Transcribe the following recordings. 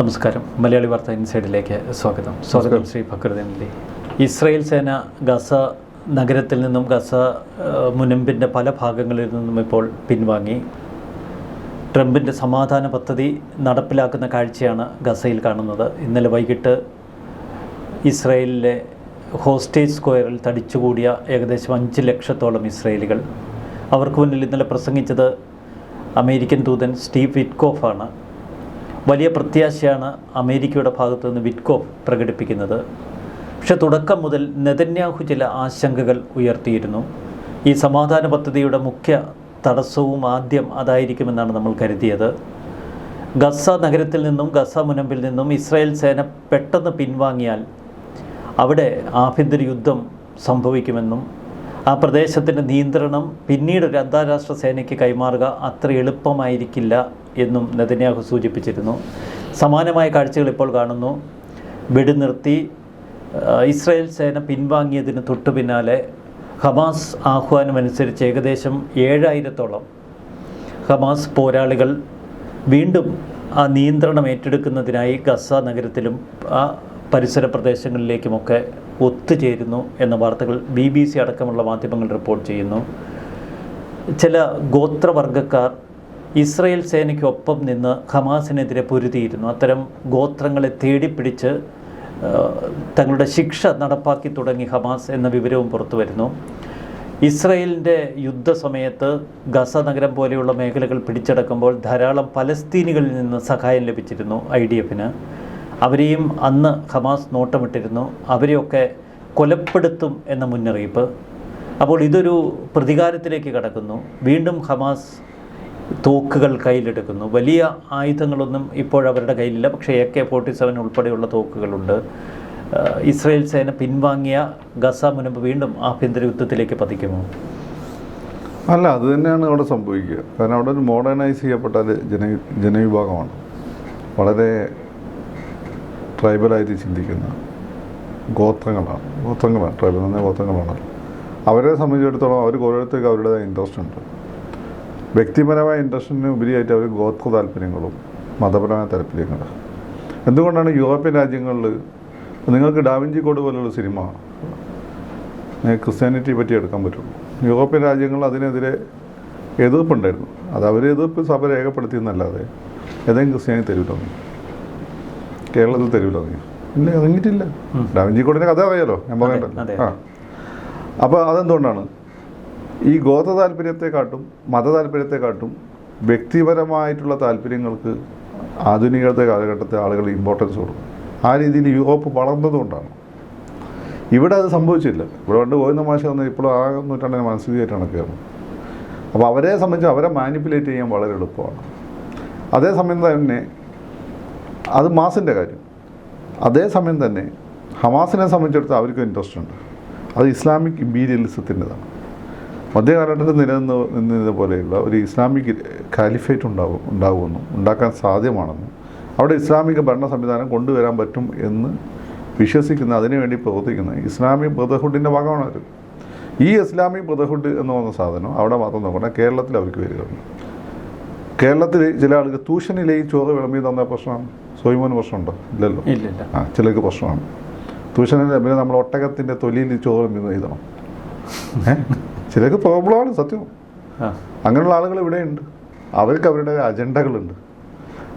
നമസ്കാരം. മലയാളി വാർത്ത ഇൻസൈഡിലേക്ക് സ്വാഗതം. സ്വാഗതം ശ്രീ ഫക്രുദ്ദീൻ അലി ഇസ്രായേൽ സേന ഗസ നഗരത്തിൽ നിന്നും ഗസ മുനമ്പിന്റെ പല ഭാഗങ്ങളിൽ നിന്നും ഇപ്പോൾ പിൻവാങ്ങി. ട്രംപിന്റെ സമാധാന പദ്ധതി നടപ്പിലാക്കുന്ന കാഴ്ചയാണ് ഗസയിൽ കാണുന്നത്. ഇന്നലെ വൈകിട്ട് ഇസ്രയേലിലെ ഹോസ്റ്റേജ് സ്ക്വയറിൽ തടിച്ചുകൂടിയ ഏകദേശം അഞ്ച് ലക്ഷത്തോളം ഇസ്രായേലികൾ. അവർക്ക് മുന്നിൽ ഇന്നലെ പ്രസംഗിച്ചത് അമേരിക്കൻ ദൂതൻ സ്റ്റീവ് വിറ്റ്കോഫാണ്. വലിയ പ്രത്യാശയാണ് അമേരിക്കയുടെ ഭാഗത്തു നിന്ന് വിറ്റ്കോ പ്രകടിപ്പിക്കുന്നത്. പക്ഷെ തുടക്കം മുതൽ നെതന്യാഹു ചില ആശങ്കകൾ ഉയർത്തിയിരുന്നു. ഈ സമാധാന പദ്ധതിയുടെ മുഖ്യ തടസ്സവും ആദ്യം അതായിരിക്കുമെന്നാണ് നമ്മൾ കരുതിയത്. ഗസ നഗരത്തിൽ നിന്നും ഗസ മുനമ്പിൽ നിന്നും ഇസ്രായേൽ സേന പെട്ടെന്ന് പിൻവാങ്ങിയാൽ അവിടെ ആഭ്യന്തര യുദ്ധം സംഭവിക്കുമെന്നും ആ പ്രദേശത്തിന്റെ നിയന്ത്രണം പിന്നീട് ഒരു അന്താരാഷ്ട്ര സേനയ്ക്ക് കൈമാറുക അത്ര എളുപ്പമായിരിക്കില്ല എന്നും നെതന്യാഹു സൂചിപ്പിച്ചിരുന്നു. സമാനമായ കാഴ്ചകൾ ഇപ്പോൾ കാണുന്നു. വെടിനിർത്തി ഇസ്രായേൽ സേന പിൻവാങ്ങിയതിന് തൊട്ടു പിന്നാലെ ഹമാസ് ആഹ്വാനമനുസരിച്ച് ഏകദേശം ഏഴായിരത്തോളം ഹമാസ് പോരാളികൾ വീണ്ടും ആ നിയന്ത്രണം ഏറ്റെടുക്കുന്നതിനായി ഗസ നഗരത്തിലും ആ പരിസര പ്രദേശങ്ങളിലേക്കുമൊക്കെ ഒത്തുചേരുന്നു എന്ന വാർത്തകൾ ബി ബി സി അടക്കമുള്ള മാധ്യമങ്ങൾ റിപ്പോർട്ട് ചെയ്യുന്നു. ചില ഗോത്രവർഗക്കാർ ഇസ്രയേൽ സേനയ്ക്കൊപ്പം നിന്ന് ഹമാസിനെതിരെ പൊരുതിയിരുന്നു. അത്തരം ഗോത്രങ്ങളെ തേടിപ്പിടിച്ച് തങ്ങളുടെ ശിക്ഷ നടപ്പാക്കി തുടങ്ങി ഹമാസ് എന്ന വിവരവും പുറത്തു വരുന്നു. ഇസ്രയേലിന്റെ യുദ്ധസമയത്ത് ഗസ നഗരം പോലെയുള്ള മേഖലകൾ പിടിച്ചടക്കുമ്പോൾ ധാരാളം പലസ്തീനികളിൽ നിന്ന് സഹായം ലഭിച്ചിരുന്നു ഐ ഡി എഫിന്. അവരെയും അന്ന് ഹമാസ് നോട്ടമിട്ടിരുന്നു. അവരെയൊക്കെ കൊലപ്പെടുത്തും എന്ന മുന്നറിയിപ്പ്. അപ്പോൾ ഇതൊരു പ്രതികാരത്തിലേക്ക് കടക്കുന്നു. വീണ്ടും ഹമാസ് തോക്കുകൾ കയ്യിലെടുക്കുന്നു. വലിയ ആയുധങ്ങളൊന്നും ഇപ്പോഴവരുടെ കയ്യിലില്ല. പക്ഷേ എ കെ ഫോർട്ടി സെവൻ ഉൾപ്പെടെയുള്ള തോക്കുകളുണ്ട്. ഇസ്രയേൽ സേന പിൻവാങ്ങിയ ഗസ മുനമ്പ് വീണ്ടും ആഭ്യന്തര യുദ്ധത്തിലേക്ക് പതിക്കുമോ? അല്ല അത് തന്നെയാണ് അവിടെ സംഭവിക്കുക. കാരണം അവിടെ ഒരു മോഡേണൈസ് ചെയ്യപ്പെട്ട ജന ജനവിഭാഗമാണ്. വളരെ ട്രൈബലായിട്ട് ചിന്തിക്കുന്ന ഗോത്രങ്ങളാണ്. ഗോത്രങ്ങളാണ്. ട്രൈബൽ എന്ന ഗോത്രങ്ങളാണ് അവരെ സംബന്ധിച്ചിടത്തോളം അവർ ഓരോരുത്തർക്ക് അവരുടേതായ ഇൻട്രസ്റ്റ് ഉണ്ട്. വ്യക്തിപരമായ ഇൻട്രസ്റ്റിന് ഉപരിയായിട്ട് അവർ ഗോത്ര താല്പര്യങ്ങളും മതപരമായ താല്പര്യങ്ങളും. എന്തുകൊണ്ടാണ് യൂറോപ്യൻ രാജ്യങ്ങളിൽ നിങ്ങൾക്ക് ഡാവിഞ്ചി കോഡ് പോലുള്ള സിനിമ ക്രിസ്ത്യാനിറ്റി പറ്റി എടുക്കാൻ പറ്റുള്ളൂ. യൂറോപ്യൻ രാജ്യങ്ങൾ അതിനെതിരെ എതിർപ്പുണ്ടായിരുന്നു. അത് അവർ എതിർപ്പ് സഭ രേഖപ്പെടുത്തിയെന്നല്ലാതെ ഏതെങ്കിലും ക്രിസ്ത്യാനി തെരുവിലിറങ്ങി കേരളത്തിൽ തെരുവിലിറങ്ങി ഇല്ല ഇറങ്ങിയിട്ടില്ല. ഡാവിഞ്ചി കോഡിന്റെ കഥ അറിയാലോ? ഞാൻ. പറയണ്ടല്ലോ. ആ. അപ്പോൾ അതെന്തുകൊണ്ടാണ് ഈ ഗോത്ര താല്പര്യത്തെക്കാട്ടും മത താല്പര്യത്തെക്കാട്ടും വ്യക്തിപരമായിട്ടുള്ള താല്പര്യങ്ങൾക്ക് ആധുനികത്തെ കാലഘട്ടത്തെ ആളുകൾ ഇമ്പോർട്ടൻസ് കൊടുക്കും. ആ രീതിയിൽ യൂറോപ്പ് വളർന്നതുകൊണ്ടാണ് ഇവിടെ അത് സംഭവിച്ചില്ല. ഇവിടെ പണ്ട് ഗോവിന്ദ മാഷ വന്ന് ഇപ്പോഴും ആ നൂറ്റാണ്ടിന് മനസ്സിലായിട്ടാണ് കയറുന്നത് അപ്പോൾ അവരെ സംബന്ധിച്ച് അവരെ മാനിപ്പുലേറ്റ് ചെയ്യാൻ വളരെ എളുപ്പമാണ്. അതേസമയം തന്നെ അത് മാസിന്റെ കാര്യം. അതേസമയം തന്നെ ഹമാസിനെ സംബന്ധിച്ചിടത്ത് അവർക്കും ഇൻട്രസ്റ്റ് ഉണ്ട്. അത് ഇസ്ലാമിക് ഇമ്പീരിയലിസത്തിന്റെതാണ് മധ്യകാലഘട്ടത്തിൽ നിലനിന്ന് നിന്നത് പോലെയുള്ള ഒരു ഇസ്ലാമിക് കാലിഫേറ്റ് ഉണ്ടാവും ഉണ്ടാകുമെന്നും ഉണ്ടാക്കാൻ സാധ്യമാണെന്നും അവിടെ ഇസ്ലാമിക ഭരണ സംവിധാനം കൊണ്ടുവരാൻ പറ്റും എന്ന് വിശ്വസിക്കുന്ന അതിനുവേണ്ടി പ്രവർത്തിക്കുന്ന ഇസ്ലാമിക് ബ്രദർഹുഡിന്റെ ഭാഗമാണ് അവർ ഈ ഇസ്ലാമിക് ബ്രദർഹുഡ് എന്ന് പറഞ്ഞ സാധനം അവിടെ മാത്രം നോക്കണ്ട കേരളത്തിൽ അവർക്ക് വരികയാണ് കേരളത്തിൽ ചില ആൾക്ക് ട്യൂഷനിലേക്ക് ചോറ് വിളമ്പി തന്ന പ്രശ്നമാണ്. സോയിമോന് പ്രശ്നമുണ്ടോ? ഇല്ലല്ലോ. ആ ചിലർക്ക് പ്രശ്നമാണ്. ട്യൂഷനിൽ പിന്നെ നമ്മൾ ഒട്ടകത്തിന്റെ തൊലിയിൽ ചോറ് വിളമ്പി എഴുതണം ഏ? ചിലർക്ക് പ്രോബ്ലമാണ് സത്യം. അങ്ങനെയുള്ള ആളുകൾ ഇവിടെയുണ്ട് അവർക്ക് അവരുടെ അജണ്ടകളുണ്ട്.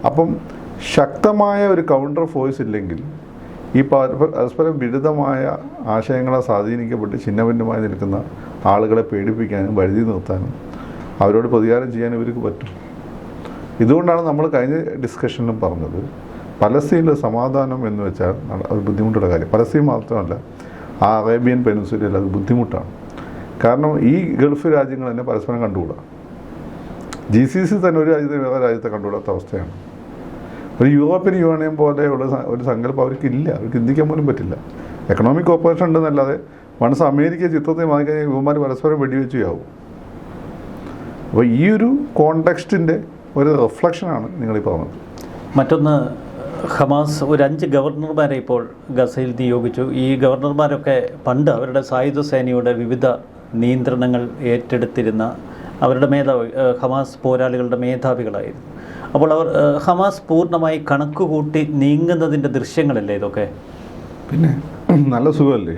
അപ്പം ശക്തമായ ഒരു കൗണ്ടർ ഫോഴ്സ് ഇല്ലെങ്കിൽ ഈ പര- പരസ്പരം വിരുദ്ധമായ ആശയങ്ങളെ സ്വാധീനിക്കപ്പെട്ട് ഛിന്നഭിന്നമായി നിൽക്കുന്ന ആളുകളെ പേടിപ്പിക്കാനും വഴുതി നിർത്താനും അവരോട് പ്രതികാരം ചെയ്യാനും ഇവർക്ക് പറ്റും. ഇതുകൊണ്ടാണ് നമ്മൾ കഴിഞ്ഞ ഡിസ്കഷനിലും പറഞ്ഞത് പലസ്തീനിലെ സമാധാനം എന്ന് വെച്ചാൽ അത് ഒരു ബുദ്ധിമുട്ടുള്ള കാര്യം. പലസ്തീൻ മാത്രമല്ല ആ അറേബ്യൻ പെനിൻസുലയിൽ അത് ബുദ്ധിമുട്ടാണ്. കാരണം ഈ ഗൾഫ് രാജ്യങ്ങൾ തന്നെ പരസ്പരം കണ്ടുകൂടാ. ജി സി സി തന്നെ ഒരു രാജ്യത്തെ വേറെ രാജ്യത്തെ കണ്ടുകൂടാത്ത അവസ്ഥയാണ്. ഒരു യൂറോപ്യൻ യൂണിയൻ പോലെയുള്ള ഒരു സങ്കല്പം അവർക്കില്ല. അവർക്ക് ചിന്തിക്കാൻ പോലും പറ്റില്ല. എക്കണോമിക് കോപ്പറേഷൻ ഉണ്ടെന്നല്ലാതെ വൺസ് അമേരിക്ക ചിത്രത്തെ വാങ്ങിക്കഴിഞ്ഞാൽ യുവമാർ പരസ്പരം വെടിവെച്ചു ആവും അപ്പോൾ ഈ ഒരു കോണ്ടെക്സ്റ്റിന്റെ ഒരു റിഫ്ലക്ഷനാണ് നിങ്ങളീ പറഞ്ഞത്. മറ്റൊന്ന് ഹമാസ് ഒരു അഞ്ച് ഗവർണർമാരെ ഇപ്പോൾ ഗസയിൽ നിയോഗിച്ചു. ഈ ഗവർണർമാരൊക്കെ പണ്ട് അവരുടെ സായുധ സേനയുടെ വിവിധ നിയന്ത്രണങ്ങൾ ഏറ്റെടുത്തിരുന്ന അവരുടെ മേധാവി ഹമാസ് പോരാളികളുടെ മേധാവികളായിരുന്നു. അപ്പോൾ അവർ ഹമാസ് പൂർണമായി കണക്ക് കൂട്ടി നീങ്ങുന്നതിന്റെ ദൃശ്യങ്ങളല്ലേ ഇതൊക്കെ? പിന്നെ നല്ല സുഖമല്ലേ?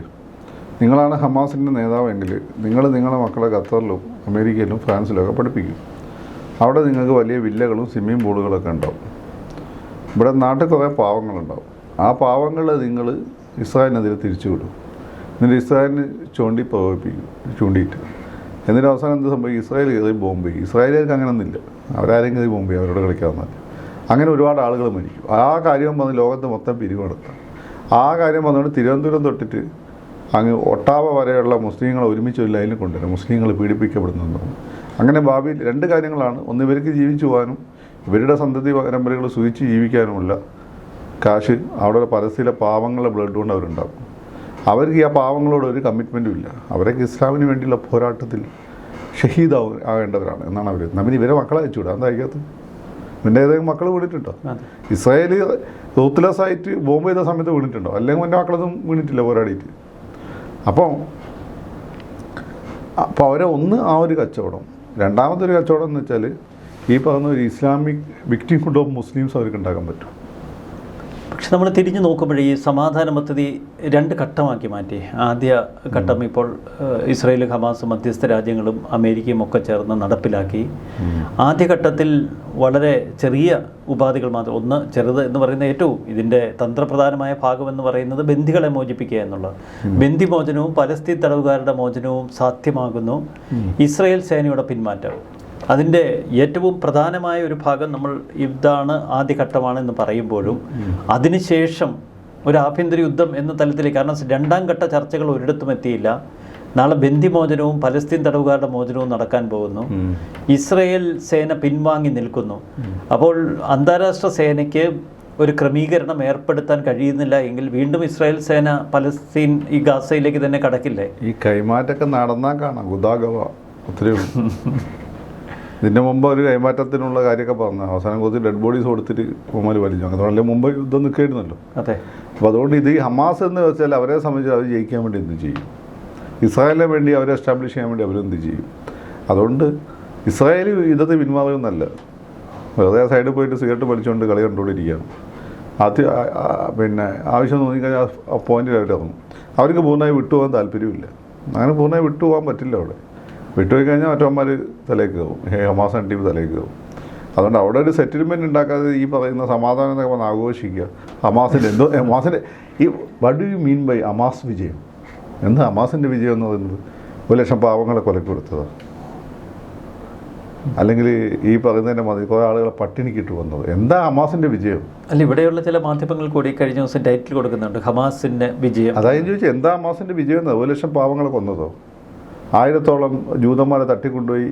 നിങ്ങളാണ് ഹമാസിന്റെ നേതാവെങ്കിൽ നിങ്ങൾ നിങ്ങളുടെ മക്കളെ ഖത്തറിലും അമേരിക്കയിലും ഫ്രാൻസിലും ഒക്കെ പഠിപ്പിക്കും. അവിടെ നിങ്ങൾക്ക് വലിയ വില്ലകളും സ്വിമ്മിംഗ് പൂളുകളൊക്കെ ഉണ്ടാവും. ഇവിടെ നാട്ടിൽ കുറേ പാവങ്ങളുണ്ടാവും. ആ പാവങ്ങളെ നിങ്ങൾ ഇസ്രായേലിനെതിരെ തിരിച്ചു വിടും എന്നിട്ട് ഇസ്രായേലിന് ചൂണ്ടി പ്രകോപിപ്പിക്കും ചൂണ്ടിയിട്ട്. എന്നിട്ട് അവസാനം എന്ത് സംഭവിക്കും? ഇസ്രായേൽ കയറി ബോംബെ. ഇസ്രായേലുകാർക്ക് അങ്ങനെയൊന്നും ഇല്ല അവരാരും കയറി ബോംബെ അവരോട് കളിക്കാവുന്നതല്ല. അങ്ങനെ ഒരുപാട് ആളുകൾ മരിക്കും. ആ കാര്യം വന്ന് ലോകത്ത് മൊത്തം പിരിവെടുത്ത ആ കാര്യം വന്നുകൊണ്ട് തിരുവനന്തപുരം തൊട്ടിട്ട് അങ്ങ് ഒട്ടാവ വരെയുള്ള മുസ്ലിങ്ങളെ ഒരുമിച്ച് ഒരു ലൈനിൽ കൊണ്ടുവരും. മുസ്ലിങ്ങൾ പീഡിപ്പിക്കപ്പെടുന്നു അങ്ങനെ ഭാവിയിൽ രണ്ട് കാര്യങ്ങളാണ്. ഒന്ന് ഇവർക്ക് ജീവിച്ചു പോകാനും ഇവരുടെ സന്തതി പരമ്പരകൾ സൂചിച്ച് ജീവിക്കാനുമുള്ള കാശ് അവിടെ പരസ്യയിലെ പാവങ്ങളുടെ ബ്ലഡ് കൊണ്ട് അവരുണ്ടാകും അവർക്ക് ഈ ആ പാവങ്ങളോട് ഒരു കമ്മിറ്റ്മെന്റും ഇല്ല. അവരൊക്കെ ഇസ്ലാമിന് വേണ്ടിയുള്ള പോരാട്ടത്തിൽ ഷഹീദാവും ആകേണ്ടവരാണ് എന്നാണ് അവർ നമ്മൾ ഇവരെ മക്കളെ അയച്ചുവിടാം. എന്താ അയക്കാത്തത് നിന്റെ ഏതെങ്കിലും മക്കൾ വീണിട്ടുണ്ടോ? ഇസ്രായേൽ റൂത്ത്ലെസ് ആയിട്ട് ബോംബ് ചെയ്ത സമയത്ത് വീണിട്ടുണ്ടോ? അല്ലെങ്കിൽ എന്റെ മക്കളൊന്നും വീണിട്ടില്ല പോരാടിയിട്ട്. അപ്പോൾ അപ്പോൾ അവരെ ഒന്ന് ആ ഒരു കച്ചവടം. രണ്ടാമത്തെ ഒരു കച്ചവടം എന്ന് വെച്ചാൽ ഈ പറഞ്ഞ ഒരു Islamic victim food of Muslims അവർക്ക് ഉണ്ടാക്കാൻ പറ്റും. നമ്മൾ തിരിഞ്ഞു നോക്കുമ്പോൾ ഈ സമാധാന പദ്ധതി രണ്ട് ഘട്ടമാക്കി മാറ്റി. ആദ്യ ഘട്ടം ഇപ്പോൾ ഇസ്രയേൽ ഹമാസ് മധ്യസ്ഥ രാജ്യങ്ങളും അമേരിക്കയും ഒക്കെ ചേർന്ന് നടപ്പിലാക്കി. ആദ്യഘട്ടത്തിൽ വളരെ ചെറിയ ഉപാധികൾ മാത്രം ഒന്ന് ചെറുത് എന്ന് പറയുന്ന ഏറ്റവും ഇതിന്റെ തന്ത്രപ്രധാനമായ ഭാഗം എന്ന് പറയുന്നത് ബന്ദികളെ മോചിപ്പിക്കുക എന്നുള്ളത് ബന്ദിമോചനവും പലസ്തീൻ തടവുകാരുടെ മോചനവും സാധ്യമാകുന്നു. ഇസ്രയേൽ സേനയുടെ പിന്മാറ്റം. അതിന്റെ ഏറ്റവും പ്രധാനമായ ഒരു ഭാഗം നമ്മൾ ഇതാണ് ആദ്യഘട്ടമാണ് എന്ന് പറയുമ്പോഴും അതിനുശേഷം ഒരു ആഭ്യന്തര യുദ്ധം എന്ന തലത്തിൽ കാരണം രണ്ടാം ഘട്ട ചർച്ചകൾ ഒരിടത്തും എത്തിയില്ല. നാളെ ബന്ദിമോചനവും പലസ്തീൻ തടവുകാരുടെ മോചനവും നടക്കാൻ പോകുന്നു. ഇസ്രയേൽ സേന പിൻവാങ്ങി നിൽക്കുന്നു. അപ്പോൾ അന്താരാഷ്ട്ര സേനയ്ക്ക് ഒരു ക്രമീകരണം ഏർപ്പെടുത്താൻ കഴിയുന്നില്ല എങ്കിൽ വീണ്ടും ഇസ്രായേൽ സേന പലസ്തീൻ ഈ ഗാസയിലേക്ക് തന്നെ കടക്കില്ലേ? ഈ കൈമാറ്റമൊക്കെ നടന്നാൽ കാണാം. ഗുദാഗവ ഒത്തിരി ഇതിന്റെ മുമ്പ് ഒരു കൈമാറ്റത്തിനുള്ള കാര്യമൊക്കെ പറഞ്ഞു. അവസാനം കുറച്ച് ഡെഡ് ബോഡീസ് കൊടുത്തിട്ട് കുമാര് വലിച്ചു അങ്ങനെ മുമ്പ് യുദ്ധം നിൽക്കായിരുന്നല്ലോ അതെ. അപ്പോൾ അതുകൊണ്ട് ഇത് ഈ ഹമാസ് എന്ന് വെച്ചാൽ അവരെ സംബന്ധിച്ച് അവർ ജയിക്കാൻ വേണ്ടി എന്ത് ചെയ്യും? ഇസ്രായേലിനെ വേണ്ടി അവരെ എസ്റ്റാബ്ലിഷ് ചെയ്യാൻ വേണ്ടി അവരെന്ത് ചെയ്യും? അതുകൊണ്ട് ഇസ്രായേൽ യുദ്ധത്തിൽ പിന്മാറുമെന്നല്ല വെറുതെ സൈഡിൽ പോയിട്ട് സിഗരറ്റ് വലിച്ചുകൊണ്ട് കളി കണ്ടുകൊണ്ടിരിക്കുകയാണ്. അത് പിന്നെ ആവശ്യം തോന്നിക്കഴിഞ്ഞാൽ ആ പോയിന്റിൽ അവർ ഇറങ്ങും അവർക്ക് പൂർണമായി വിട്ടുപോകാൻ താല്പര്യമില്ല. അങ്ങനെ പൂർണമായി വിട്ടുപോകാൻ പറ്റില്ല അവിടെ. വിട്ടുപോയി കഴിഞ്ഞാൽ മറ്റവന്മാർ തലേക്ക് കയറും. ഹേ ഹമാസ് ടീം തലേക്ക് കയറും. അതുകൊണ്ട് അവിടെ ഒരു സെറ്റിൽമെന്റ് ഉണ്ടാക്കാതെ ഈ പറയുന്ന സമാധാനം എന്നൊക്കെ പറഞ്ഞ് ആഘോഷിക്കുക. ഹമാസിന്റെ എന്തോ ഹമാസിന്റെ ഈ what do you mean by Hamas വിജയം? എന്ത് ഹമാസിന്റെ വിജയം എന്ന് പറയുന്നത്? ഒരു ലക്ഷം പാവങ്ങളെ കൊലക്ക് കൊടുത്തത്. അല്ലെങ്കിൽ ഈ പറയുന്നതിന്റെ മതി കുറേ ആളുകളെ പട്ടിണിക്കിട്ട് വന്നത്. എന്താ ഹമാസിന്റെ വിജയം? അല്ല ഇവിടെയുള്ള ചില മാധ്യമങ്ങൾ കൂടി കഴിഞ്ഞ ദിവസം ടൈറ്റിൽ കൊടുക്കുന്നുണ്ട് ഹമാസിന്റെ വിജയം. അതായത് ചോദിച്ചാൽ എന്താ ഹമാസിന്റെ വിജയം എന്ന്? ഒരു ലക്ഷം പാവങ്ങളെ കൊന്നതോ? ആയിരത്തോളം ജൂതന്മാരെ തട്ടിക്കൊണ്ടുപോയി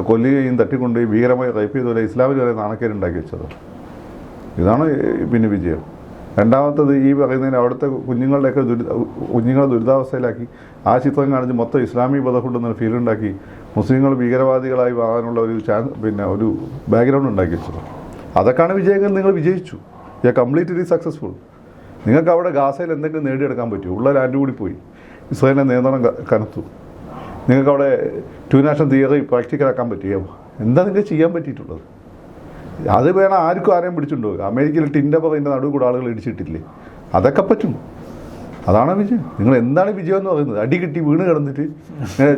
കൊല്ലുകയും തട്ടിക്കൊണ്ടുപോയി ഭീകരമായി റേപ്പ് ചെയ്തുപോലെ ഇസ്ലാമിൽ വരെ നാണക്കേരുണ്ടാക്കി വെച്ചത്. ഇതാണ് പിന്നെ വിജയം. രണ്ടാമത്തത് ഈ പറയുന്നതിന് അവിടുത്തെ കുഞ്ഞുങ്ങളുടെയൊക്കെ ദുരി കുഞ്ഞുങ്ങളെ ദുരിതാവസ്ഥയിലാക്കി. ആ ചിത്രം കാണിച്ച് മൊത്തം ഇസ്ലാമിക ഫീൽ ഉണ്ടാക്കി. മുസ്ലിങ്ങൾ ഭീകരവാദികളായി മാറാനുള്ള ഒരു ചാൻസ് പിന്നെ ഒരു ബാക്ക്ഗ്രൗണ്ട് ഉണ്ടാക്കി വെച്ചത്. അതൊക്കെയാണ് വിജയങ്ങൾ നിങ്ങൾ വിജയിച്ചു. യു കംപ്ലീറ്റ്ലി സക്സസ്ഫുൾ നിങ്ങൾക്ക് അവിടെ ഗാസയിൽ എന്തെങ്കിലും നേടിയെടുക്കാൻ പറ്റുമോ? ഉള്ള ലാൻഡ് കൂടി പോയി. ഇസ്രായേലിന്റെ നിയന്ത്രണം കനത്തു. നിങ്ങൾക്ക് അവിടെ ടു നാഷണൽ തിയറി പ്രാക്ടിക്കലാക്കാൻ പറ്റിയോ? എന്താ നിങ്ങൾക്ക് ചെയ്യാൻ പറ്റിയിട്ടുള്ളത്? അത് വേണം ആർക്കും ആരെയും പിടിച്ചിട്ടുണ്ടോ? അമേരിക്കയിൽ ടിന്റെ പറയുന്ന നടുവ് കൂടെ ആളുകൾ ഇടിച്ചിട്ടില്ലേ? അതൊക്കെ പറ്റും. അതാണ് വിജയം. നിങ്ങൾ എന്താണ് വിജയം എന്ന് പറയുന്നത്? അടി കിട്ടി വീണ് കിടന്നിട്ട്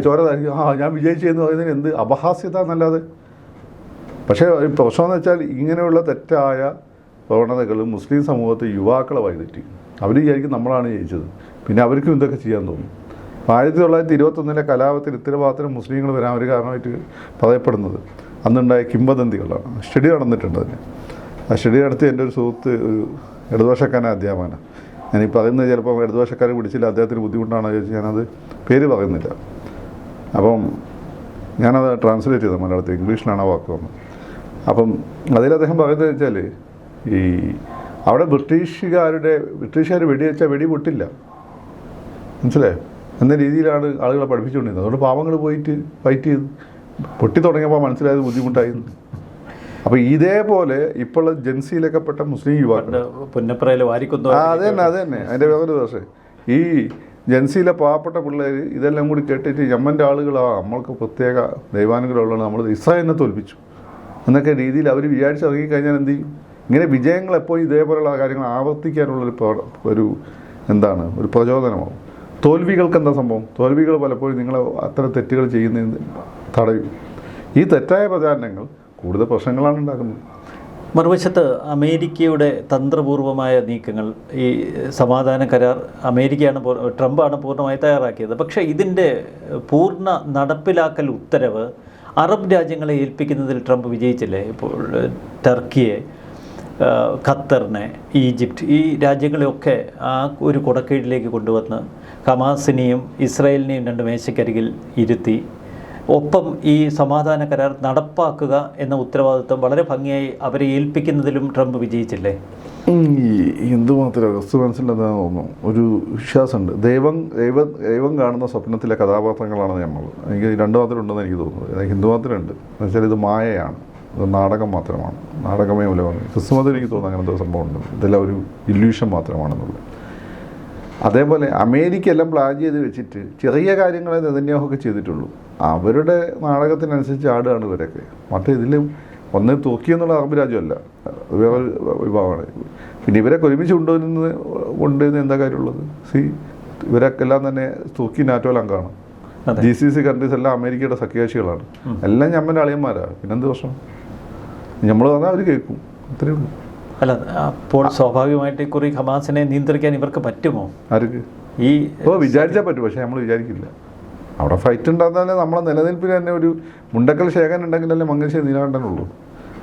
ചോര ആ ഞാൻ വിജയിച്ചു എന്ന് പറയുന്നതിന് എന്ത് അപഹാസ്യത എന്നല്ലാതെ പക്ഷേ പ്രശ്നം എന്ന് വെച്ചാൽ ഇങ്ങനെയുള്ള തെറ്റായ പ്രവണതകൾ മുസ്ലിം സമൂഹത്തെ യുവാക്കളെ വഴിതെറ്റി. അവർ വിചാരിക്കും നമ്മളാണ് ജയിച്ചത്. പിന്നെ അവർക്കും ഇതൊക്കെ ചെയ്യാൻ തോന്നും. ആയിരത്തി തൊള്ളായിരത്തി ഇരുപത്തൊന്നിലെ കലാപത്തിൽ ഉത്തരവാദിത്തം മുസ്ലിങ്ങൾ വരാൻ ഒരു കാരണമായിട്ട് പറയപ്പെടുന്നത്. അന്നുണ്ടായ കിംവദന്തികളാണ് സ്റ്റഡി നടന്നിട്ടുണ്ട് അതിന്. ആ സ്റ്റഡി നടത്തി എന്റെ ഒരു സുഹൃത്ത് ഒരു ഇടതുപക്ഷക്കാരൻ അധ്യാപകന ഞാൻ ഈ പറയുന്നത് ചിലപ്പോൾ ഇടതുപക്ഷക്കാരെ പിടിച്ചില്ല അദ്ദേഹത്തിന് ബുദ്ധിമുട്ടാണോ ചോദിച്ചാൽ ഞാനത് പേര് പറയുന്നില്ല. അപ്പം ഞാനത് ട്രാൻസ്ലേറ്റ് ചെയ്തത് മലയാളത്തിൽ. ഇംഗ്ലീഷിലാണ് ആ വാക്ക് വന്നത്. അപ്പം അതിൽ അദ്ദേഹം പറയുന്നത് വെച്ചാൽ ഈ അവിടെ ബ്രിട്ടീഷുകാരുടെ ബ്രിട്ടീഷുകാർ വെടിവെച്ചാൽ വെടി പൊട്ടില്ല. മനസ്സിലായോ? എന്ന രീതിയിലാണ് ആളുകളെ പഠിപ്പിച്ചുകൊണ്ടിരുന്നത്. അതുകൊണ്ട് പാവങ്ങൾ പോയിട്ട് ഫൈറ്റ് ചെയ്ത് പൊട്ടി തുടങ്ങിയപ്പോൾ മനസ്സിലായത് ബുദ്ധിമുട്ടായിരുന്നു അപ്പോൾ ഇതേപോലെ ഇപ്പോൾ ജൻസിയിലൊക്കെ പെട്ട മുസ്ലിം യുവാക്കൾ വാരിക്കുന്നു ആ അത് തന്നെ അത് തന്നെ അതിന്റെ വേറൊരു പക്ഷേ ഈ ജൻസിയിലെ പാവപ്പെട്ട പിള്ളേർ ഇതെല്ലാം കൂടി കേട്ടിട്ട് യമ്മന്റെ ആളുകളാ നമ്മൾക്ക് പ്രത്യേക ദൈവാനുഗ്രഹമുള്ളതാണ്. നമ്മൾ ഇസ്രായേലിനെ തോൽപ്പിച്ചു. എന്നൊക്കെ രീതിയിൽ അവർ വിചാരിച്ച് ഇറങ്ങിക്കഴിഞ്ഞാൽ എന്ത് ചെയ്യും? ഇങ്ങനെ വിജയങ്ങൾ എപ്പോഴും ഇതേപോലെയുള്ള കാര്യങ്ങൾ ആവർത്തിക്കാനുള്ളൊരു പ്രവ- ഒരു എന്താണ്? ഒരു പ്രചോദനമാവും. തോൽവികൾക്ക് എന്താ സംഭവം? തോൽവികൾ പലപ്പോഴും നിങ്ങൾ അത്ര തെറ്റുകൾ ചെയ്യുന്നതിന് തടയും. ഈ തെറ്റായ പ്രചാരണങ്ങൾ കൂടുതൽ പ്രശ്നങ്ങളാണ് ഉണ്ടാക്കുന്നത്. മറുവശത്ത് അമേരിക്കയുടെ തന്ത്രപൂർവമായ നീക്കങ്ങൾ ഈ സമാധാന കരാർ അമേരിക്കയാണ് ട്രംപാണ് പൂർണമായി തയ്യാറാക്കിയത്. പക്ഷേ ഇതിന്റെ പൂർണ നടപ്പിലാക്കൽ ഉത്തരവ് അറബ് രാജ്യങ്ങളെ ഏൽപ്പിക്കുന്നതിൽ ട്രംപ് വിജയിച്ചില്ലേ? ഇപ്പോൾ ടർക്കിയെ ഖത്തറിനെ ഈജിപ്റ്റ് ഈ രാജ്യങ്ങളെയൊക്കെ ആ ഒരു കുടക്കീഴിലേക്ക് കൊണ്ടുവന്ന് ഹമാസിനെയും ഇസ്രായേലിനെയും രണ്ട് മേശയ്ക്കരികിൽ ഇരുത്തി. ഒപ്പം ഈ സമാധാന കരാർ നടപ്പാക്കുക എന്ന ഉത്തരവാദിത്വം വളരെ ഭംഗിയായി അവരെ ഏൽപ്പിക്കുന്നതിലും ട്രംപ് വിജയിച്ചില്ലേ? എന്തുമാത്ര വസ്തു മനസ്സിലെന്താ തോന്നുന്നു. ഒരു വിശ്വാസമുണ്ട്. ദൈവം ദൈവ ദൈവം കാണുന്ന സ്വപ്നത്തിലെ കഥാപാത്രങ്ങളാണ് നമ്മൾ എനിക്ക് രണ്ടു മാത്രം ഉണ്ടെന്ന് എനിക്ക് തോന്നുന്നു. ഹിന്ദു മാത്രമുണ്ട്. എന്ന് വെച്ചാൽ ഇത് മായയാണ്. ഇത് നാടകം മാത്രമാണ്. നാടകമേ മൂലമാണ് ക്രിസ്തുമതം എനിക്ക് തോന്നുന്നു അങ്ങനത്തെ സംഭവം ഉണ്ട് ഇതെല്ലാം ഒരു ഇല്യൂഷൻ മാത്രമാണെന്നുള്ളത്. അതേപോലെ അമേരിക്ക എല്ലാം പ്ലാൻ ചെയ്ത് വെച്ചിട്ട് ചെറിയ കാര്യങ്ങളെ നെതന്യാഹൊക്കെ ചെയ്തിട്ടുള്ളൂ. അവരുടെ നാടകത്തിനനുസരിച്ച് ആടുകയാണ് ഇവരൊക്കെ. മറ്റേ ഇതിലും ഒന്ന് തോക്കി എന്നുള്ള അറബ് രാജ്യമല്ല വേറൊരു വേറെ വിഭാഗമാണ്. പിന്നെ ഇവരൊക്കെ ഒരുമിച്ച് കൊണ്ടുവരുന്നത് കൊണ്ടുവരുന്ന എന്താ കാര്യമുള്ളത്? സി ഇവരൊക്കെ എല്ലാം തന്നെ തൂക്കി നാറ്റോ ലങ്കാണ്. ജി സി സി കൺട്രീസ് എല്ലാം അമേരിക്കയുടെ സഖ്യകക്ഷികളാണ്. എല്ലാം ഞമ്മന്റെ അളിയന്മാരാണ് പിന്നെന്ത് പ്രശ്നം? നമ്മൾ പറഞ്ഞാൽ അവർ കേൾക്കും. അത്രയേ ഉള്ളൂ. അല്ല അപ്പോൾ സ്വാഭാവികമായിട്ട് കുറി ഹമാസിനെ നിയന്ത്രിക്കാൻ ഇവർക്ക് പറ്റുമോ? ആർക്ക്? ഈ ഓ വിചാരിച്ചാൽ പറ്റും പക്ഷേ നമ്മൾ വിചാരിക്കില്ല. അവിടെ ഫൈറ്റ് ഉണ്ടാകുന്നാലേ നമ്മളെ നിലനിൽപ്പിൽ തന്നെ ഒരു മുണ്ടക്കൽ ശേഖരൻ ഉണ്ടെങ്കിലല്ലേ മംഗലശ്ശേരി നീലാണ്ടനുള്ളൂ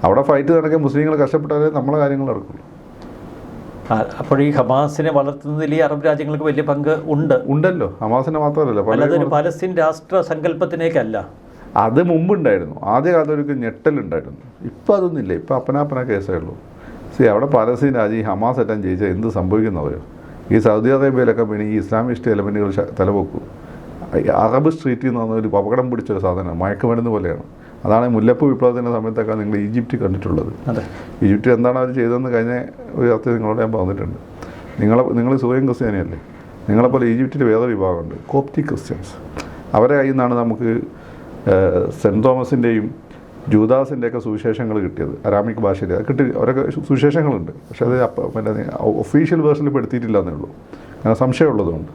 അവിടെ ഫൈറ്റ് നടക്കാൻ മുസ്ലിങ്ങൾ കഷ്ടപ്പെട്ടാലേ നമ്മളെ കാര്യങ്ങൾ നടക്കുള്ളൂ. അപ്പോൾ ഈ ഹമാസിനെ വളർത്തുന്നതിൽ ഈ അറബ് രാജ്യങ്ങൾക്ക് വലിയ പങ്ക് ഉണ്ട്. ഉണ്ടല്ലോ ഹമാസിനെ മാത്രമല്ല പലസ്തീൻ രാഷ്ട്ര സങ്കല്പത്തിനേക്കല്ല. അത് മുമ്പുണ്ടായിരുന്നു ആദ്യ കാലത്ത് ഒരു ഞെട്ടലുണ്ടായിരുന്നു. ഇപ്പം അതൊന്നുമില്ല ഇപ്പം അപ്പനാപ്പന കേസേ ഉള്ളൂ. സി അവിടെ പാലസ്തീൻ ഈ ഹമാസ് എല്ലാം ജയിച്ചാൽ എന്ത് സംഭവിക്കുന്നവർ ഈ സൗദി അറേബ്യയിലൊക്കെ പിന്നെ ഈ ഇസ്ലാമിസ്റ്റ് എലമെന്റുകൾ തലപൊക്കും അറബ് സ്ട്രീറ്റിൽ നിന്ന് ഒരു അപകടം പിടിച്ചൊരു സാധനമാണ് മയക്കുമരുന്ന് പോലെയാണ്. അതാണ് മുല്ലപ്പ് വിപ്ലവത്തിന്റെ സമയത്തൊക്കെ നിങ്ങൾ ഈജിപ്റ്റ് കണ്ടിട്ടുള്ളത്. ഈജിപ്റ്റ് എന്താണ് അവർ ചെയ്തതെന്ന് കഴിഞ്ഞ ഒരു അർത്ഥം നിങ്ങളോട് ഞാൻ പറഞ്ഞിട്ടുണ്ട്. നിങ്ങളെ നിങ്ങൾ സൂര്യൻ ക്രിസ്ത്യാനിയല്ലേ? നിങ്ങളെപ്പോലെ ഈജിപ്തിൽ വേറെ വിഭാഗമുണ്ട് കോപ്റ്റി ക്രിസ്ത്യൻസ്. അവരെ കയ്യിൽ നിന്നാണ് നമുക്ക് സെന്റ് സെന്റ് തോമസിന്റെയും ജൂദാസിന്റെയൊക്കെ സുവിശേഷങ്ങൾ കിട്ടിയത് അരാമിക് ഭാഷയിൽ കിട്ടി അവരൊക്കെ സുവിശേഷങ്ങളുണ്ട്. പക്ഷേ അത് പിന്നെ ഒഫീഷ്യൽ വേർഷനിൽ പെടുത്തിയിട്ടില്ല എന്നേ ഉള്ളൂ. അങ്ങനെ സംശയമുള്ളതുകൊണ്ട്.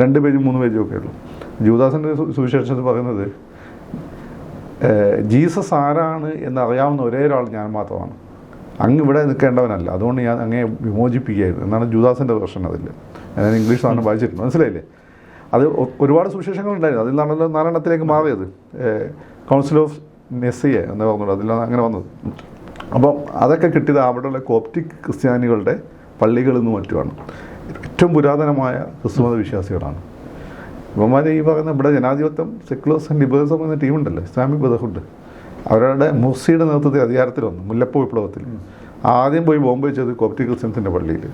രണ്ട് പേജും മൂന്ന് പേജും ഒക്കെ ഉള്ളൂ. ജൂദാസിന്റെ സുവിശേഷം സുവിശേഷത്തിൽ പറയുന്നത് ജീസസ് ആരാണ് എന്നറിയാവുന്ന ഒരേ ഒരാൾ ഞാൻ മാത്രമാണ്. അങ്ങ് ഇവിടെ നിൽക്കേണ്ടവനല്ല. അതുകൊണ്ട് ഞാൻ അങ്ങേ വിമോചിപ്പിക്കുകയായിരുന്നു. എന്നാണ് ജൂദാസിന്റെ വേർഷൻ അതിൽ ഞാൻ ഇംഗ്ലീഷ് സാധനം വായിച്ചിട്ടുണ്ട്. മനസ്സിലായില്ലേ? അത് ഒരുപാട് സുവിശേഷങ്ങൾ സുവിശേഷങ്ങളുണ്ടായിരുന്നു. അതിൽ നിന്നാണല്ലോ നാലെണ്ണത്തിലേക്ക് മാറിയത്. കൗൺസിൽ ഓഫ് നെസിയ എന്ന് പറഞ്ഞത് അതിലാണ് അങ്ങനെ വന്നത്. അപ്പം അതൊക്കെ കിട്ടിയത് അവിടെയുള്ള കോപ്റ്റിക് ക്രിസ്ത്യാനികളുടെ പള്ളികളിൽ നിന്ന് മറ്റുമാണ്. ഏറ്റവും പുരാതനമായ ക്രിസ്തുമത വിശ്വാസികളാണ്. ഇവന്മാർ ഈ പറയുന്ന ഇവിടെ ജനാധിപത്യം സെക്യുലേഴ്സ് ആൻഡ് ലിബറൽസം എന്ന ടീമുണ്ടല്ലോ ഇസ്ലാമിക് ബ്രദർഹുഡ്. അവരുടെ മുർസിയുടെ നേതൃത്വത്തിൽ അധികാരത്തിൽ വന്നു മുല്ലപ്പൂ വിപ്ലവത്തിൽ. ആദ്യം പോയി ബോംബ് വെച്ചത് കോപ്റ്റിക് ക്രിസ്ത്യൻസിന്റെ പള്ളിയിൽ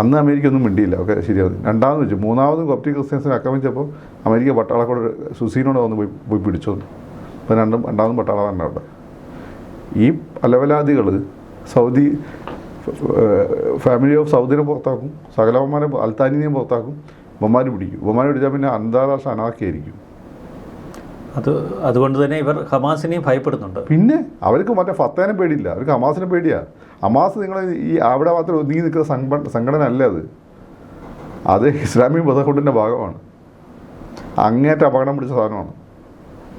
അന്ന് അമേരിക്ക ഒന്നും മിണ്ടിയില്ല ഓക്കെ ശരിയാവും രണ്ടാമത് വെച്ചു മൂന്നാമതും കോപ്റ്റിക് ക്രിസ്ത്യൻസിനെ ആക്രമിച്ചപ്പോൾ അമേരിക്ക പട്ടാളക്കോട് സുസീനോട് വന്ന് പോയി പോയി പിടിച്ചു. ഇപ്പം രണ്ടും രണ്ടാമതും പട്ടാളം തന്നെ ഉണ്ട്. ഈ അലവലാദികൾ സൗദി ഫാമിലി ഓഫ് സൗദിനെ പുറത്താക്കും സകലവന്മാരെ അൽത്താനിനെയും പുറത്താക്കും ഉമ്മമാർ പിടിക്കും. ഉമ്മമാർ പിടിച്ചാൽ പിന്നെ അന്താരാഷ്ട്ര അനാക്കിയായിരിക്കും അത് അതുകൊണ്ട് തന്നെ ഇവർ ഹമാസിനെയും ഭയപ്പെടുന്നുണ്ട്. പിന്നെ അവർക്ക് മറ്റേ ഫത്തേനെ പേടിയില്ല. അവർക്ക് ഹമാസിനെ പേടിയാണ് ഹമാസ് നിങ്ങൾ ഈ അവിടെ മാത്രം ഒതുങ്ങി നിൽക്കുന്ന സംഘ സംഘടന അല്ല അത്. അത് ഇസ്ലാമിക് ബദഹുഡിന്റെ ഭാഗമാണ്. അങ്ങേറ്റ അപകടം പിടിച്ച സാധനമാണ്.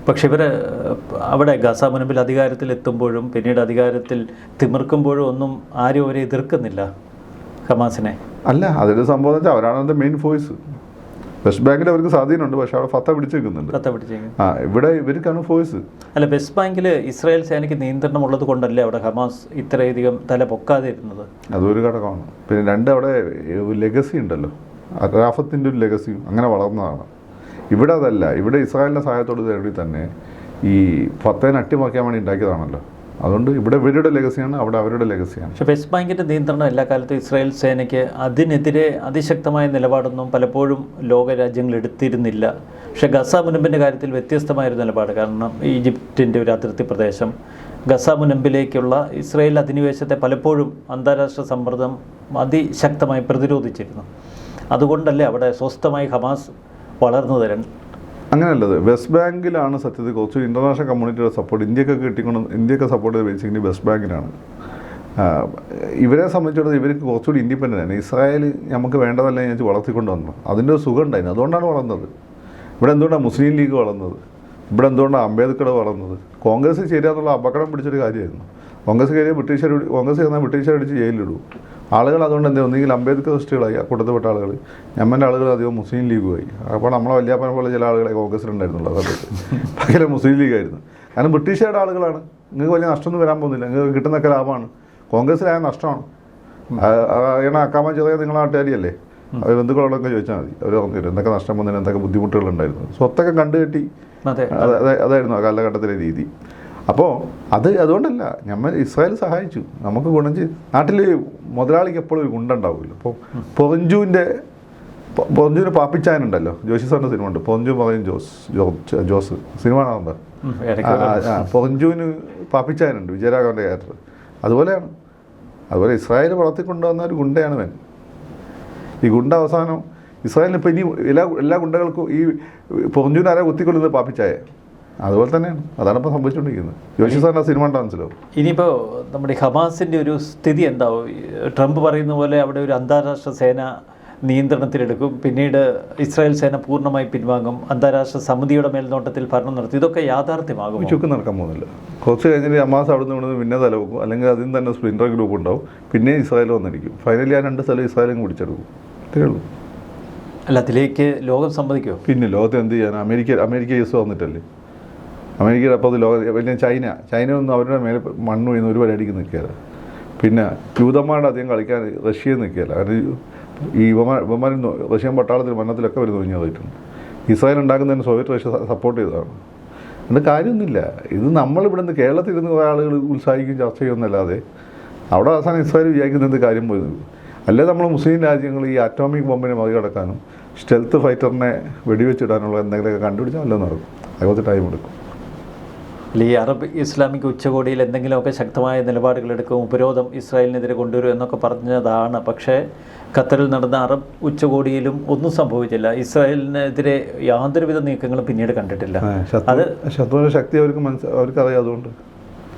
പക്ഷെ ഇവർ അവിടെ ഗസ മുൻപിൽ അധികാരത്തിൽ എത്തുമ്പോഴും പിന്നീട് അധികാരത്തിൽ തിമിർക്കുമ്പോഴും ഒന്നും ആരും അവരെ എതിർക്കുന്നില്ല ഹമാസിനെ. അല്ല അതൊരു സംഭവം വെച്ചാൽ അവരാണ് അതിന്റെ മെയിൻ ഫോഴ്സ് വെസ്റ്റ് ബാങ്കിൽ അവർക്ക് സ്വാധീനമുണ്ട് പക്ഷെ അവിടെ ഫത്ത പിടിച്ചു നിൽക്കുന്നുണ്ട് ഫത്ത പിടിച്ചു ആ ഇവിടെ ഇവർക്കാണ് ഫോഴ്സ് അല്ല വെസ്റ്റ് ബാങ്കിൽ ഇസ്രായേൽ സേനയ്ക്ക് നിയന്ത്രണം ഉള്ളത് കൊണ്ടല്ലേ അവിടെ ഹമാസ് ഇത്രയധികം തല പൊക്കാതെ ഇരുന്നത്? അതൊരു ഘടകമാണ്. പിന്നെ രണ്ട് അവിടെ ലെഗസി ഉണ്ടല്ലോ. അറാഫത്തിന്റെ ഒരു ലെഗസിയും അങ്ങനെ വളർന്നതാണ്. ഇവിടെ അതല്ല. ഇവിടെ ഇസ്രായേലിന്റെ സഹായത്തോട് തേടി തന്നെ ഈ ഫത്തേനെ അട്ടിമറിക്കാൻ വേണ്ടി ഉണ്ടാക്കിയതാണല്ലോ. അതുകൊണ്ട് ഇവിടെ ഇവരുടെ ലെഗസിയാണ് അവിടെ അവരുടെ ലെഗസിയാണ്. പക്ഷേ വെസ്റ്റ് ബാങ്കിന്റെ നിയന്ത്രണം എല്ലാ കാലത്തും ഇസ്രായേൽ സേനയ്ക്ക് അതിനെതിരെ അതിശക്തമായ നിലപാടൊന്നും പലപ്പോഴും ലോക രാജ്യങ്ങൾ എടുത്തിരുന്നില്ല. പക്ഷേ ഗസ മുനമ്പിന്റെ കാര്യത്തിൽ വ്യത്യസ്തമായൊരു നിലപാട്. കാരണം ഈജിപ്തിന്റെ ഒരു അതിർത്തി പ്രദേശം ഗസ മുനമ്പിലേക്കുള്ള ഇസ്രായേൽ അധിനിവേശത്തെ പലപ്പോഴും അന്താരാഷ്ട്ര സമ്മർദ്ദം അതിശക്തമായി പ്രതിരോധിച്ചിരുന്നു. അതുകൊണ്ടല്ലേ അവിടെ സ്വസ്ഥമായി ഹമാസ് വളർന്നു തരാൻ. അങ്ങനെയല്ലത്. വെസ്റ്റ് ബാങ്കിലാണ് സത്യത്തിൽ കുറച്ച് ഇന്റർനാഷണൽ കമ്മ്യൂണിറ്റിയുടെ സപ്പോർട്ട് ഇന്ത്യക്കൊക്കെ കിട്ടിക്കൊണ്ട് ഇന്ത്യയ്ക്ക് സപ്പോർട്ട് ചെയ്ത് ബേസിക്കലി വെസ്റ്റ് ബാങ്കിലാണ് ഇവരെ സംബന്ധിച്ചിടത്തോളം ഇവർക്ക് കുറച്ചുകൂടി ഇൻഡിപെൻഡന്റ് ആണ്. ഇസ്രായേൽ നമുക്ക് വേണ്ടതല്ല ഞാൻ വളർത്തിക്കൊണ്ട് വന്നു. അതിന്റെ ഒരു സുഖം ഉണ്ടായിരുന്നു. അതുകൊണ്ടാണ് വളർന്നത്. ഇവിടെ എന്തുകൊണ്ടാണ് മുസ്ലിം ലീഗ് വളർന്നത്? ഇവിടെ എന്തുകൊണ്ടാണ് അംബേദ്കർ വളർന്നത്? കോൺഗ്രസ് ചേരാന്നുള്ള അപകടം പിടിച്ചൊരു കാര്യമായിരുന്നു. കോൺഗ്രസ് കയറിയ ബ്രിട്ടീഷർ കോൺഗ്രസ് കയറുന്ന ബ്രിട്ടീഷർ അടിച്ച് ജയിലിലിടും. ആളുകൾ അതുകൊണ്ട് എന്താ ഒന്നെങ്കിൽ അംബേദ്കറിസ്റ്റുകളായി ആ കൂട്ടത്തിൽപ്പെട്ട ആളുകൾ. ഞമ്മന്റെ ആളുകൾ അധികം മുസ്ലിം ലീഗുമായി. അപ്പോൾ നമ്മളെ വല്യാപ്പനെ പോലെ ചില ആളുകളെ കോൺഗ്രസിലുണ്ടായിരുന്നുള്ളൂ അതത് പകരം മുസ്ലിം ലീഗായിരുന്നു. കാരണം ബ്രിട്ടീഷുകാരുടെ ആളുകളാണ്. നിങ്ങൾക്ക് വലിയ നഷ്ടമൊന്നും വരാൻ പോകുന്നില്ല. നിങ്ങൾക്ക് കിട്ടുന്നൊക്കെ ലാഭമാണ്. കോൺഗ്രസ്സിലായ നഷ്ടമാണ്. അങ്ങനെ അക്കാമ ചെറിയ നിങ്ങളെ നാട്ടുകാരിയല്ലേ? അവർ ബന്ധുക്കളോടൊക്കെ ചോദിച്ചാൽ മതി. അവർ പറഞ്ഞു തരും. എന്തൊക്കെ നഷ്ടം വന്നതിന് എന്തൊക്കെ ബുദ്ധിമുട്ടുകളുണ്ടായിരുന്നു സ്വത്തൊക്കെ കണ്ടുകെട്ടി അതെ. അത് അത് അതായിരുന്നു ആ കാലഘട്ടത്തിലെ രീതി. അപ്പോൾ അത് അതുകൊണ്ടല്ല നമ്മൾ ഇസ്രായേൽ സഹായിച്ചു. നമുക്ക് ഗുണം ചെയ്ത് നാട്ടിൽ മുതലാളിക്ക് എപ്പോഴും ഒരു ഗുണ്ടുണ്ടാവുമല്ലോ അപ്പോൾ പൊറഞ്ചുവിന്റെ പൊറഞ്ചുവിന് പാപ്പിച്ചാനുണ്ടല്ലോ ജോഷി സാറിന്റെ സിനിമ ഉണ്ട് പൊറഞ്ചു പറയും ജോസ് ജോസ്. സിനിമ ആ, പൊറഞ്ചുവിന് പാപ്പിച്ചാനുണ്ട് വിജയരാഘവന്റെ ക്യാരക്ടർ. അതുപോലെയാണ്. അതുപോലെ ഇസ്രായേൽ വളർത്തിക്കൊണ്ടുവന്ന ഒരു ഗുണ്ടയാണ് അവൻ ഈ ഗുണ്ട അവസാനം ഇസ്രായേലിന് ഇപ്പം ഇനി എല്ലാ എല്ലാ ഗുണ്ടകൾക്കും ഈ പൊറഞ്ചുവിന് ആരാ കുത്തിക്കൊള്ളുന്നത് പാപ്പിച്ചായ. അതുപോലെ തന്നെയാണ്. അതാണ് ഇപ്പോൾ സംഭവിച്ചുകൊണ്ടിരിക്കുന്നത് ജോഷി സാറിന്റെ സിനിമ ഉണ്ടാകും ഇനിയിപ്പോൾ നമ്മുടെ ഹമാസിന്റെ ഒരു സ്ഥിതി എന്താവും? ട്രംപ് പറയുന്ന പോലെ അവിടെ ഒരു അന്താരാഷ്ട്ര സേന നിയന്ത്രണത്തിലെടുക്കും. പിന്നീട് ഇസ്രായേൽ സേന പൂർണമായി പിൻവാങ്ങും. അന്താരാഷ്ട്ര സമിതിയുടെ മേൽനോട്ടത്തിൽ ഭരണം നടത്തി. ഇതൊക്കെ യാഥാർത്ഥ്യമാകും ചുക്ക് നടക്കാൻ പോകുന്നില്ല. കുറച്ച് കഴിഞ്ഞിട്ട് അമാസ് അവിടെ നിന്ന് പിന്നെ തലവെക്കും അല്ലെങ്കിൽ അതിന് തന്നെ സ്പ്ലിൻഡർ ഗ്രൂപ്പ് ഉണ്ടാവും. പിന്നെ ഇസ്രായേൽ വന്നിരിക്കും. ഫൈനലി ആ രണ്ട് സ്ഥലം ഇസ്രായേലും പിടിച്ചെടുക്കും. ഇത്രയേ ഉള്ളൂ. അല്ല അതിലേക്ക് ലോകം സമ്മതിക്കുമോ പിന്നെ ലോകത്തെ എന്ത് ചെയ്യാൻ അമേരിക്ക അമേരിക്ക യുസ് വന്നിട്ടല്ലേ? അമേരിക്കയുടെ അപ്പോൾ ലോക പിന്നെ ചൈന. ചൈന ഒന്നും അവരുടെ മേലെ മണ്ണ് വീഴുന്ന ഒരു പരിപാടിക്ക് നിൽക്കുകയില്ല. പിന്നെ ജൂതന്മാരുടെ അധികം കളിക്കാൻ റഷ്യയിൽ നിൽക്കുകയില്ല. കാരണം ഈ യുവമാർ ഇവന്മാർ റഷ്യൻ പട്ടാളത്തിൽ മരണത്തിലൊക്കെ വരുന്ന തോന്നിയതായിട്ടുണ്ട് ഇസ്രായേൽ ഉണ്ടാക്കുന്നതിന് സോവിയറ്റ് റഷ്യ സപ്പോർട്ട് ചെയ്തതാണ്. അതുകൊണ്ട് കാര്യമൊന്നുമില്ല. ഇത് നമ്മളിവിടെ നിന്ന് കേരളത്തിൽ ഇരുന്ന് ആളുകൾ ഉത്സാഹിക്കും ചർച്ച ചെയ്യുമെന്നല്ലാതെ അവിടെ അവസാനം ഇസ്രായേൽ വിചാരിക്കുന്നത് കാര്യം പോയി അല്ലെ നമ്മൾ മുസ്ലിം രാജ്യങ്ങൾ ഈ അറ്റോമിക് ബോംബിനെ മറികടക്കാനും സ്റ്റെൽത്ത് ഫൈറ്ററിനെ വെടിവെച്ചിടാനുള്ള എന്തെങ്കിലുമൊക്കെ കണ്ടുപിടിച്ചാൽ വല്ലതും നടക്കും. അതുപോലത്തെ ടൈം എടുക്കും. അല്ല ഈ അറബ് ഇസ്ലാമിക് ഉച്ചകോടിയിൽ എന്തെങ്കിലുമൊക്കെ ശക്തമായ നിലപാടുകൾ എടുക്കും ഉപരോധം ഇസ്രായേലിനെതിരെ കൊണ്ടുവരും എന്നൊക്കെ പറഞ്ഞതാണ്. പക്ഷേ ഖത്തറിൽ നടന്ന അറബ് ഉച്ചകോടിയിലും ഒന്നും സംഭവിച്ചില്ല. ഇസ്രായേലിനെതിരെ യാതൊരുവിധ നീക്കങ്ങളും പിന്നീട് കണ്ടിട്ടില്ല. അത് ശത്രുവിന്റെ ശക്തി അവർക്ക് മനസ്സ അവർക്ക് അറിയാം അതുകൊണ്ട്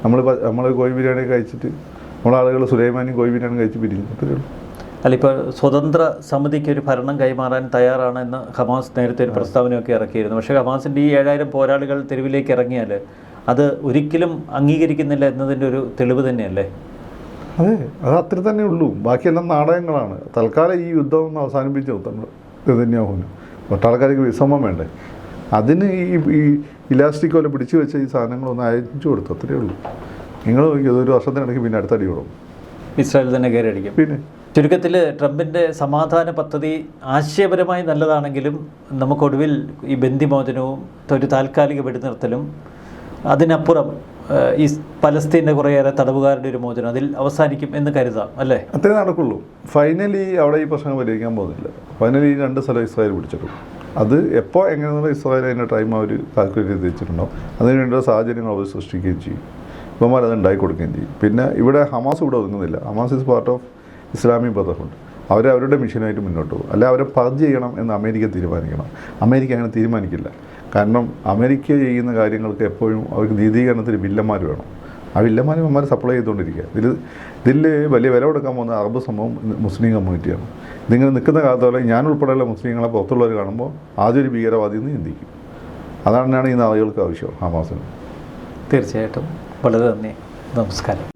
നമ്മൾ നമ്മൾ കോഴി ബിരിയാണി കഴിച്ചിട്ട് നമ്മളെ ആളുകൾ സുലൈമാനും കോഴി ബിരിയാണി കഴിച്ച് പിരിഞ്ഞു. അത്രയുള്ളൂ അല്ല ഇപ്പോൾ സ്വതന്ത്ര സമിതിക്ക് ഒരു ഭരണം കൈമാറാൻ തയ്യാറാണെന്ന് ഹമാസ് നേരത്തെ ഒരു പ്രസ്താവനയൊക്കെ ഇറക്കിയിരുന്നു. പക്ഷേ ഹമാസിന്റെ ഈ ഏഴായിരം പോരാളികൾ തെരുവിലേക്ക് ഇറങ്ങിയാൽ അത് ഒരിക്കലും അംഗീകരിക്കുന്നില്ല എന്നതിന്റെ ഒരു തെളിവ് തന്നെയല്ലേ? അതെ അത് അത്ര തന്നെ ഉള്ളൂ. ബാക്കിയെല്ലാം നാടകങ്ങളാണ് തൽക്കാലം ഈ യുദ്ധം ഒന്ന് അവസാനിപ്പിച്ച് നമ്മൾ നെതന്യാഹുവിന്. ഒട്ടാൾക്കാർക്ക് വിസമം വേണ്ടേ? അതിന് ഈ ഈ ഇലാസ്റ്റിക് പോലെ പിടിച്ചു വെച്ച ഈ സാധനങ്ങളൊന്ന് അയച്ചു കൊടുത്തു അത്രയേ ഉള്ളൂ. നിങ്ങൾ ഇതൊരു ഒരു വർഷത്തിനിടയ്ക്ക് പിന്നെ അടുത്തടി വിടും ഇസ്രായേൽ തന്നെ കയറിയടിക്കും പിന്നെ? ചുരുക്കത്തിൽ ട്രംപിന്റെ സമാധാന പദ്ധതി ആശയപരമായി നല്ലതാണെങ്കിലും നമുക്കൊടുവിൽ ഈ ബന്ധിമോചനവും ഒരു താൽക്കാലിക വെടിനിർത്തലും അതിനപ്പുറം ഈ പലസ്തീന്റെ കുറേയേറെ തടവുകാരുടെ ഒരു മോചനം അതിൽ അവസാനിക്കും എന്ന് കരുതാം അല്ലേ? അത്രേ നടക്കുള്ളൂ. ഫൈനലി അവിടെ ഈ പ്രശ്നം പരിഹരിക്കാൻ പോകുന്നില്ല. ഫൈനലി രണ്ട് സ്ഥലം ഇസ്രായേൽ പിടിച്ചെടുക്കും അത് എപ്പോൾ എങ്ങനെയുള്ള ഇസ്രായേൽ അതിന്റെ ടൈം അവർ കാൽക്കുലേറ്റ് ചെയ്ത് അതിന് വേണ്ടിയുള്ള സാഹചര്യങ്ങൾ അവർ സൃഷ്ടിക്കുകയും ചെയ്യും. അത് ഉണ്ടാക്കി കൊടുക്കുകയും ചെയ്യും. പിന്നെ ഇവിടെ ഹമാസ് ഇവിടെ ഒതുങ്ങുന്നില്ല. Hamas is part of Islamic brotherhood. അവരെ അവരുടെ മിഷനായിട്ട് മുന്നോട്ട് പോകും. അല്ലെ അവരെ പർജ് ചെയ്യണം എന്ന് അമേരിക്ക തീരുമാനിക്കണം. അമേരിക്ക അങ്ങനെ തീരുമാനിക്കില്ല. കാരണം അമേരിക്ക ചെയ്യുന്ന കാര്യങ്ങൾക്ക് എപ്പോഴും അവർക്ക് നീതീകരണത്തിന് വില്ലന്മാർ വേണം. ആ വില്ലന്മാരും അമ്മമാർ സപ്ലൈ ചെയ്തുകൊണ്ടിരിക്കുക. ഇതിൽ ഇതിൽ വലിയ വില കൊടുക്കാൻ പോകുന്ന അറബ് സംഭവം മുസ്ലിം കമ്മ്യൂണിറ്റിയാണ്. ഇതിങ്ങനെ നിൽക്കുന്ന കാലത്തോളം ഞാൻ ഉൾപ്പെടെയുള്ള മുസ്ലിങ്ങളെ പുറത്തുള്ളവർ കാണുമ്പോൾ ആദ്യം ഒരു ഭീകരവാദി എന്ന് ചിന്തിക്കും. അതാണ് ഈ നാളുകൾക്ക് ആവശ്യം ഹമാസിന്. തീർച്ചയായിട്ടും. വളരെ നന്ദി. നമസ്കാരം.